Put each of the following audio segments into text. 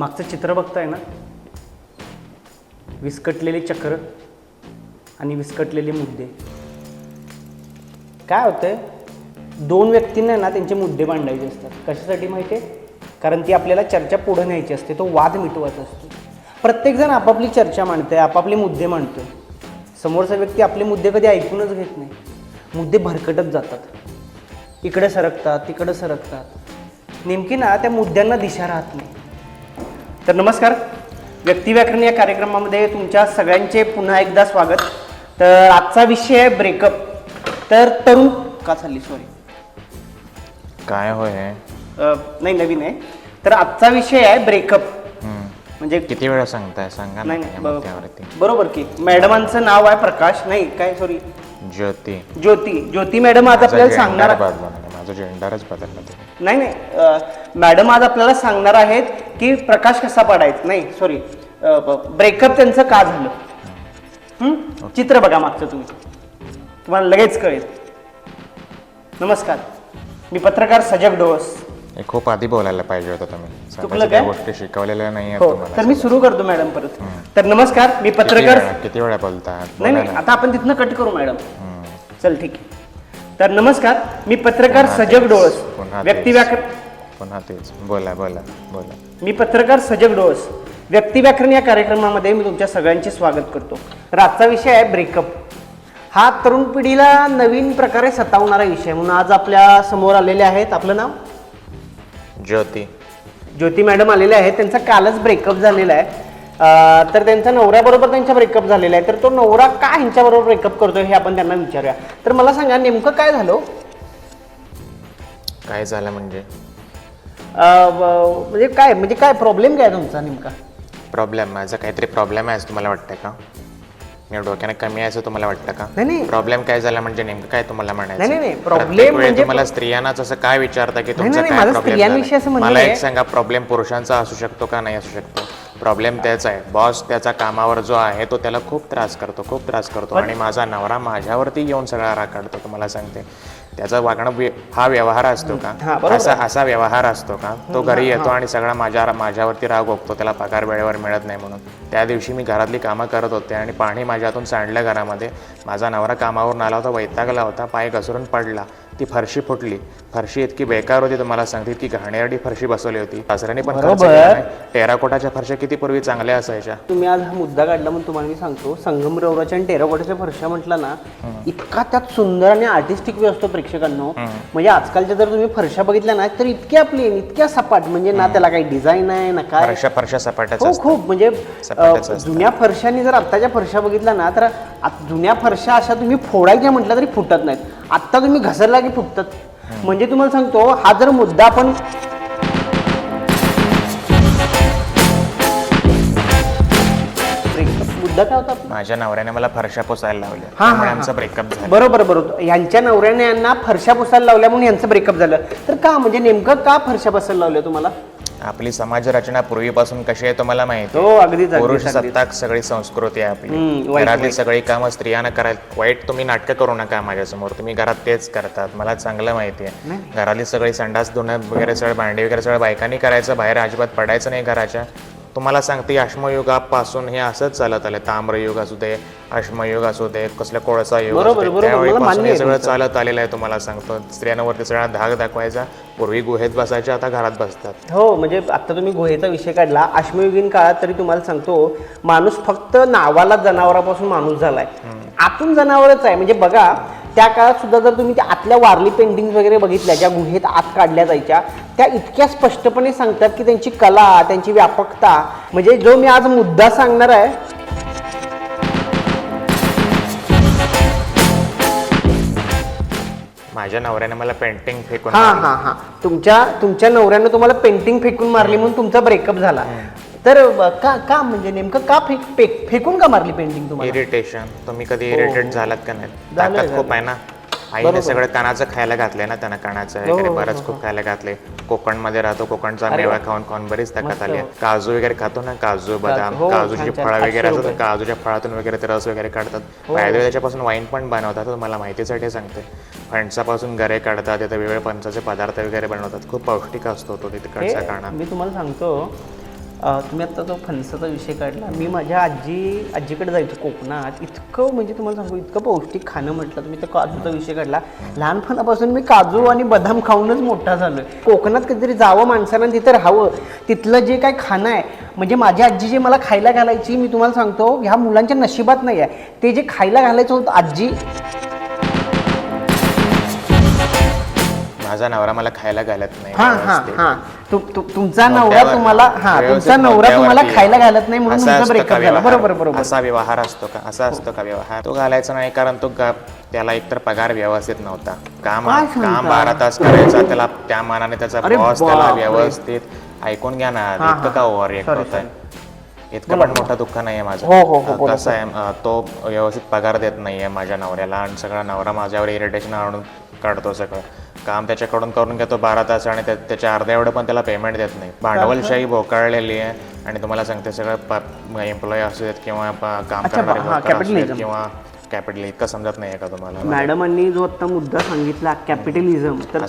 मागचं चित्र बघताय ना? विस्कटलेले चक्र आणि विस्कटलेले मुद्दे. काय होतंय? दोन व्यक्तींना ना त्यांचे मुद्दे मांडायचे असतात. कशासाठी माहिती आहे? कारण ती आपल्याला चर्चा पुढं न्यायची असते. तो वाद मिटवायचा असतो. प्रत्येकजण आपापली चर्चा मांडतोय आपापले मुद्दे मांडतोय. समोरचा व्यक्ती आपले मुद्दे कधी ऐकूनच घेत नाही. मुद्दे भरकटत जातात. इकडे सरकतात तिकडे सरकतात. नेमकी ना त्या मुद्द्यांना दिशा राहत नाही. तर नमस्कार. व्यक्तिव्याकरण या कार्यक्रमामध्ये तुमच्या सगळ्यांचे पुन्हा एकदा स्वागत. तर आजचा विषय आहे ब्रेकअप तर तरुण का चालली? सॉरी काय होय? नाही नवीन आहे. तर आजचा विषय आहे ब्रेकअप. म्हणजे किती वेळा सांगताय? सांगा नाही नाही. बरोबर की. मॅडमांचं नाव आहे प्रकाश. नाही काय? सॉरी ज्योती. ज्योती. ज्योती मॅडम आज आपल्याला सांगणार माझं जेंडरच बदललं नाही नाही. मॅडम आज आपल्याला सांगणार आहेत की प्रकाश कसा पडायचा? नाही सॉरी ब्रेकअप त्यांचं का झालं? चित्र बघा मागचं तुम्ही. तुम्हाला लगेच कळेल. नमस्कार. मी पत्रकार सजग डोस. खूप आधी बोलायला पाहिजे होतं तुम्ही. गोष्टी शिकवलेल्या नाही हो तर मी सुरू करतो मॅडम परत. तर नमस्कार मी पत्रकार किती वेळा बोलतात? नाही नाही. आता आपण तिथनं कट करू मॅडम. चल ठीक आहे. तर नमस्कार मी पत्रकार सजग पुन्हा व्यक्तिव्याकरण तेच. पुन्हा तेच. बोला बोला बोला. मी पत्रकार सजग डोस. व्यक्तिव्याकरण या कार्यक्रमामध्ये मी तुमच्या सगळ्यांचे स्वागत करतो. तर आजचा विषय आहे ब्रेकअप हा तरुण पिढीला नवीन प्रकारे सतावणारा विषय म्हणून आज आपल्यासमोर आलेले आहेत आपलं नाव? ज्योती. ज्योती मॅडम आलेले आहेत. त्यांचा कालच ब्रेकअप झालेला आहे. अं, तर त्यांच्या नवऱ्याबरोबर त्यांचा ब्रेकअप झालेला आहे. तर तो नवरा का ह्यांच्याबरोबर ब्रेकअप करतोय हे आपण त्यांना विचारूया. तर मला सांगा नेमकं काय झालं हो? काय झालं म्हणजे? म्हणजे काय म्हणजे काय प्रॉब्लेम काय तुमचा नेमका? प्रॉब्लेम माझा काहीतरी प्रॉब्लेम आहे असं तुम्हाला वाटतं का? मी डोक्याने कमी आहे असं तुम्हाला वाटतं का? नाही नाही. प्रॉब्लेम काय झाला म्हणजे नेमकं काय तुम्हाला म्हणायचं? नाही, नाही, problem प्रत्येक वेळी म्हणजे- तुम्हाला स्त्रियांनाच असं काय विचारता की तुमचा नाही, काय प्रॉब्लेम स्त्रियांविषयी असं म्हणणं मला एक आहे. सांगा प्रॉब्लेम पुरुषांचा असू शकतो का नाही असू शकतो? प्रॉब्लेम त्याचा आहे. बॉस त्याचा कामावर जो आहे तो त्याला खूप त्रास करतो खूप त्रास करतो. आणि माझा नवरा माझ्यावरती येऊन सगळा राग काढतो तुम्हाला सांगते. त्याचा वागणं हा व्यवहार असतो हा, का असा असा व्यवहार असतो का? तो घरी येतो आणि सगळा माझ्या माझ्यावरती राग ओपतो त्याला पगार वेळेवर मिळत नाही म्हणून. त्या दिवशी मी घरातली कामं करत होते आणि पाणी माझ्या हातून सांडलं घरामध्ये. माझा नवरा कामावरून आला होता वैतागला होता पाय घसरून पडला. ती फरशी फुटली. फरशी इतकी बेकार होती तुम्हाला सांगते इतकी घाणेरडी फरशी बसवली होती. सासऱ्याने पण. टेराकोटाच्या फरशा किती पूर्वी चांगल्या असायच्या? तुम्ही आज हा मुद्दा काढला म्हणून तुम्हाला मी सांगतो. संगमरवराच्या आणि टेराकोटाच्या फरशा म्हटला ना इतका त्यात सुंदर आणि आर्टिस्टिक व्यवस्था प्रेक्षकांनो म्हणजे आजकालच्या जर तुम्ही फरशा बघितल्या ना तर इतक्या प्लेन इतक्या सपाट म्हणजे ना त्याला काही डिझाईन आहे ना काय. फरशा फरशा सपाट्याच हो खूप म्हणजे जुन्या फरशांनी जर आत्ताच्या फरशा बघितल्या ना तर जुन्या फरशा अशा तुम्ही फोडायच्या म्हटलं तरी फुटत नाहीत. आत्ता तुम्ही घसरला की फुटतात. म्हणजे तुम्हाला सांगतो हा जर मुद्दा आपण मुद्दा काय होता आपला? माझ्या नवऱ्याने मला फरशा पोसायला लावल्या. हा, त्यामुळे हा. आमचा ब्रेकअप झाला. बरोबर बरोबर. यांच्या नवऱ्याने यांना फरशा पुसायला लावल्या म्हणून यांचं ब्रेकअप झालं. तर का म्हणजे नेमकं का फरशा बसायला लावल्या तुम्हाला? आपली समाज रचना पूर्वीपासून कशी आहे तुम्हाला माहिती? हो अगदीच पुरुष अगदीच. अगदीच. सत्ताक सगळी संस्कृती आहे हम्म, आपली घरातली वाईट. सगळी कामं स्त्रियांना करायला वाईट तुम्ही नाटकं करू नका माझ्यासमोर. तुम्ही घरात तेच करतात. मला चांगलं माहिती आहे. घरातली सगळी संडास धुणं वगैरे सगळं भांडी वगैरे सगळं बायकांनी करायचं बाहेर अजिबात पडायचं नाही घराच्या. तुम्हाला सांगते अश्मयुगापासून हे असंच चालत आलं ताम्रयुग असू दे अश्मयुग असू दे कसलं कोळसा युग त्यावेळीपासून हे सगळं. चालत आलेलं आहे तुम्हाला सांगतो. स्त्रियांवरती सगळा धाक दाखवायचा. पूर्वी गुहेत बसायच्या आता घरात बसतात. हो म्हणजे आता तुम्ही गुहेचा विषय काढला. अश्मयुगीन काळात तरी तुम्हाला सांगतो माणूस फक्त नावाला जनावरापासून माणूस झालाय. आतून जनावरच आहे. म्हणजे बघा त्या काळात सुद्धा जर तुम्ही त्या आतल्या वारली पेंटिंग वगैरे बघितल्या ज्या गुहेत आत काढल्या जायच्या त्या इतक्या स्पष्टपणे सांगतात की त्यांची कला त्यांची व्यापकता. म्हणजे जो मी आज मुद्दा सांगणार आहे माझ्या नवऱ्याने मला पेंटिंग फेकून हा. हा हा. तुमच्या तुमच्या नवऱ्यानं तुम्हाला पेंटिंग फेकून मारली म्हणून तुमचा ब्रेकअप झाला. तर ब- का का म्हणजे नेमकं का फेक फेक- फेकून का मारली पेंटिंग तुम्हाला? इरिटेशन तुम्ही कधी इरिटेट झालात का नाही? हो. झालोय, ताकद खूप आहे ना? आईने सगळं कानाचं खायला घातलंय ना त्यांना? कानाचं हो, वगैरे हो, बरंच खूप खायला घातले कोकणमध्ये राहतो कोकणचा मेवा खाऊन खाऊन बरीच ताकद आली आहे. काजू वगैरे खातो ना? काजू बदाम हो, काजूची छान. फळं वगैरे असतात काजूच्या फळातून वगैरे ते रस वगैरे काढतात. हो. फायदे त्याच्यापासून वाईन पण बनवतात तर मला माहितीसाठी सांगते. फणसापासून गरे काढतात तिथे वेगवेगळे पंचाचे पदार्थ वगैरे बनवतात. खूप पौष्टिक असतो तो तिकडचा काढा मी तुम्हाला सांगतो तुम्ही आत्ता जो फणसाचा विषय काढला मी माझ्या आजी आजीकडे जायचो कोकणात. इतकं म्हणजे तुम्हाला सांगू इतकं पौष्टिक खाणं म्हटलं तुम्ही तर काजूचा विषय काढला. लहानपणापासून मी काजू आणि बदाम खाऊनच मोठा झालो आहे कोकणात कधीतरी जावं माणसानं तिथं राहावं. तिथलं जे काय खाणं आहे म्हणजे माझी आजी जे मला खायला घालायची मी तुम्हाला सांगतो ह्या मुलांच्या नशिबात नाही आहे ते जे खायला घालायचं होतं आजी. माझा नवरा मला खायला घालत नाही हा हा. हा. तुमचा नवरा तुम्हाला हा तुमचा नवरा तुम्हाला खायला घालत नाही म्हणून असा तुमचा ब्रेकअप झाला? बरोबर बरोबर. असा व्यवहार असतो का? असा असतो का व्यवहार? तो घालायचा नाही कारण तो त्याला एकतर पगार व्यवस्थित नव्हता. काम? काम बारा तास करायचा त्याला त्या मानाने त्याचा बॉस त्याला. व्यवस्थित ऐकून घ्या ना हा, इतकं हा. का ओव्हर रिएक्ट Sorry, होत आहे इतकं पण मोठं दुःख नाहीये माझं. हो, हो, हो, कसं आहे तो व्यवस्थित पगार देत नाहीये माझ्या नवऱ्याला आणि सगळा नवरा माझ्यावर इरिटेशन आणून काढतो सगळं. काम त्याच्याकडून करून घेतो बारा तास आणि त्या- त्याच्या अर्ध्या एवढं पण त्याला पेमेंट देत नाही भांडवलशाही बोकाळलेली आहे आणि तुम्हाला सांगते सगळं एम्प्लॉई असू देत किंवा काम करणारे. किंवा कॅपिटल इतकं समजत नाही का तुम्हाला मॅडमांनी जो आता मुद्दा सांगितला कॅपिटलिझम तर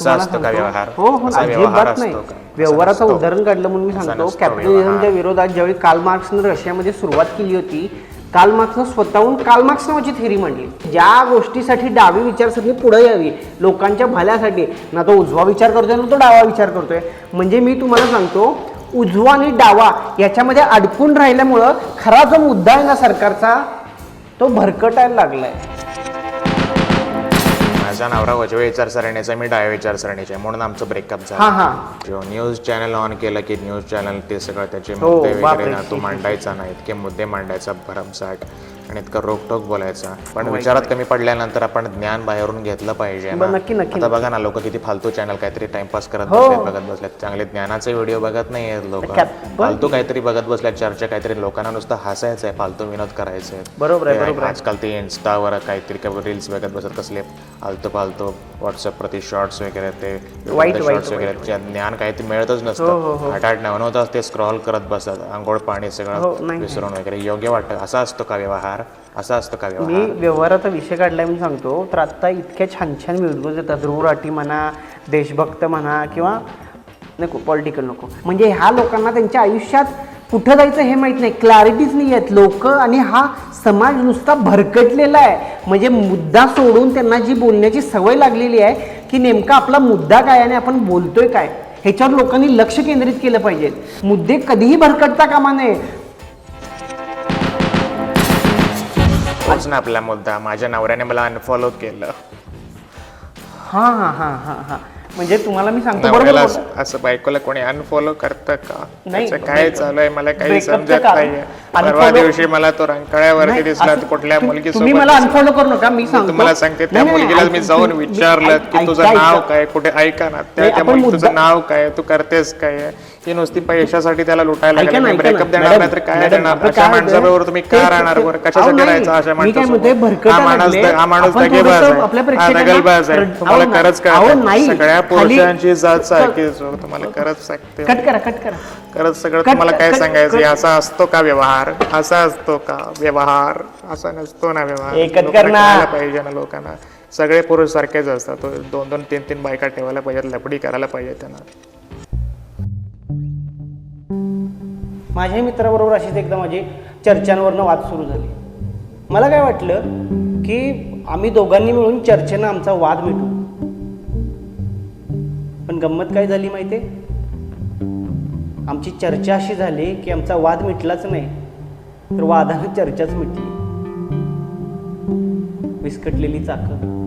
व्यवहार? हो हो अजिबात नाही व्यवहाराचं. उदाहरण काढलं म्हणून मी सांगतो कॅपिटलिझमच्या. विरोधात ज्यावेळी कार्ल मार्क्सनं रशियामध्ये सुरुवात केली होती कालमार्क्सनं स्वतःहून कालमार्क्स नावाची थेरी मांडली. ज्या गोष्टीसाठी डावी विचारसरणी पुढे यावी लोकांच्या भल्यासाठी ना तो उजवा विचार करतोय ना तो डावा विचार करतोय. म्हणजे मी तुम्हाला सांगतो उजवा आणि डावा याच्यामध्ये अडकून राहिल्यामुळं खरा जो मुद्दा आहे ना सरकारचा तो भरकटायला लागला आहे माझा नवरा उजव्या विचारसरणीचा मी डाव्या विचारसरणीचा. म्हणून आमचं ब्रेकअप हा झालं. हा जेव्हा न्यूज चॅनल ऑन केलं की न्यूज चॅनल ते सगळं त्याचे हो, मुद्दे बापरे. वगैरे ना तो मांडायचा नाही इतके मुद्दे मांडायचा भरमसाठ. आणि इतकं रोकटोक बोलायचा. पण विचारात कमी पडल्यानंतर आपण ज्ञान बाहेरून घेतलं पाहिजे ना. नक्की, नक्की, आता बघा ना लोक किती फालतू चॅनल काहीतरी टाइमपास करत हो. बसलेत बघत बसलेत. चांगले ज्ञानाचे व्हिडिओ बघत नाही लोक. क्या- पण- फालतू काहीतरी बघत बसल्यात चर्चा काहीतरी लोकांना नुसतं हसायचं आहे फालतू विनोद करायचे आहेत. बरोबर आहे ते बरोबर आहे. आजकाल ते इन्स्टावर काहीतरी रील्स बघत बसत कसले फालतू फालतू व्हॉट्सअप प्रति शॉर्ट्स वगैरे ते शॉर्ट्स वगैरे ज्ञान काही ते मिळतच हो, नसतं. आठ आठ नऊ नऊ तास ते स्क्रॉल करत बसतात. आंघोळ पाणी हो, सगळं नाही. विसरून वगैरे. योग्य वाटतं असा असतो का व्यवहार? असं असतं का व्यवहार? मी व्यवहाराचा विषय काढलाय मी सांगतो तर आत्ता इतक्या छान छान व्हिडिओज येतात ध्रुवराठी म्हणा देशभक्त म्हणा किंवा नको पॉलिटिकल नको. म्हणजे ह्या लोकांना त्यांच्या आयुष्यात कुठं जायचं हे माहीत नाही क्लॅरिटीच नाही आहेत. लोक आणि हा समाज नुसता भरकटलेला आहे. म्हणजे मुद्दा सोडून त्यांना जी बोलण्याची सवय लागलेली आहे की नेमका आपला मुद्दा काय आणि आपण बोलतोय काय ह्याच्यावर लोकांनी लक्ष केंद्रित केलं पाहिजे. मुद्दे कधीही भरकटता कामा नये. तोच ना आपला मुद्दा. माझ्या नवऱ्याने मला अनफॉलो केलं. हा हा हा हा हा. म्हणजे तुम्हाला मी सांगतो बरोबर नवऱ्याला बोलला. असं- बायकोला कोणी अनफॉलो करतं का? नाही, त्याचं काय चालू आहे? मला काही breakup चं समजत कारण. नाहीये. परवा Unfollow- दिवशी मला तो रंकाळ्यावरती नाही, दिसला असं- कुठल्या तुम- मुलगी तुम्ही मला अनफॉलो करू नका मी सांगतो. तुम्हाला सांगते त्या नाही, नाही, मुलगीला ऐक- मी जाऊन तुम्ही- विचारलं ऐक- की तुझं ऐका- नाव ऐका. काय? कुठे ऐका ना. त्या नाही, त्या आपण मुली तुझं मुद्दा- नाव काय तू करतेस काय ही नुसती पैशासाठी त्याला लुटायला ऐका ना, ब्रेकअप ना. देणार मॅडम, नाही तर काय मॅडम, देणार? आपलं अशा काय होतंय? माणसाबरोबर तुम्ही का ते- राहणार ते- बरं? अहो, कशासाठी नाही, राहायचं? अशा मी काय म्हणतोय, माणसासोबत भरकटायला हा माणूस लागले. हा माणूस आपण दगेबाज थोडंसं आहे. आपल्या हा प्रेक्षकांना- दगलबाज आहे. अहो, तुम्हाला नाही. खरंच अहो, काय नाही. सगळ्या खाली- पुरुषांची जात सारखी तुम्हाला खरंच सांगते. कट करा कट करा. खरंच सगळं कट- तुम्हाला काय कट- सांगायचं असा असतो का व्यवहार? असा असतो का व्यवहार? असा नसतो ना व्यवहार. हे कट लोकांना कर ना. कळायला पाहिजे ना लोकांना. सगळे पुरुष सारखेच असतात. तो दोन दोन तीन तीन बायका ठेवायला पाहिजेत लपडी करायला पाहिजे त्यांना. माझ्याही मित्राबरोबर अशीच एकदा माझी चर्चांवरनं वाद सुरू झाली. मला काय वाटलं की आम्ही दोघांनी मिळून चर्चेनं आमचा वाद मिटू. पण गंमत काय झाली माहिती आमची चर्चा अशी झाली की आमचा वाद मिटलाच नाही तर वादानं चर्चाच मिटली. विस्कटलेली चाकं.